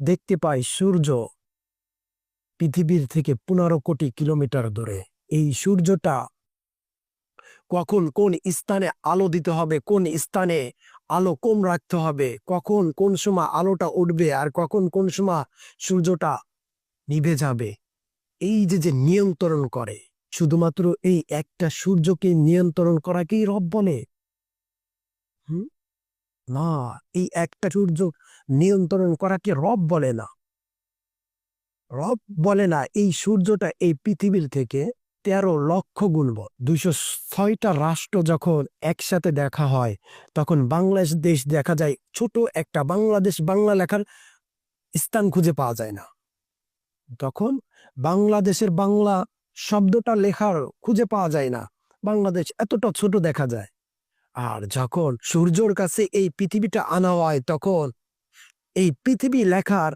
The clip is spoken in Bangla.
দেখতে পাই সূর্য পৃথিবীর থেকে পনেরো কোটি কিলোমিটার দূরে। এই সূর্যটা কখন কোন স্থানে আলো দিতে হবে, কোন স্থানে আলো কম রাখতে হবে, কখন কোন সময় আলোটা উঠবে আর কখন কোন সময় সূর্যটা নিভে যাবে, এই যে যে নিয়ন্ত্রণ করে, শুধুমাত্র এই একটা সূর্যকে নিয়ন্ত্রণ করাকেই রব বলে? হুম? না, এই একটা সূর্য নিয়ন্ত্রণ করাকে রব বলে না। রব বলে না, এই সূর্যটা এই পৃথিবীর থেকে তেরো লক্ষ গুণ দুইশো ছয়টা রাষ্ট্র যখন একসাথে দেখা হয়, তখন বাংলাদেশ দেশ দেখা যায়, ছোট একটা বাংলাদেশ, বাংলা লেখার স্থান খুঁজে পাওয়া যায় না। তখন বাংলাদেশের বাংলা শব্দটা লেখার খুঁজে পাওয়া যায় না। বাংলাদেশ এতটা ছোট দেখা যায়। আর যখন সূর্যর কাছে এই পৃথিবীটা আনা হয় তখন এই পৃথিবী লেখার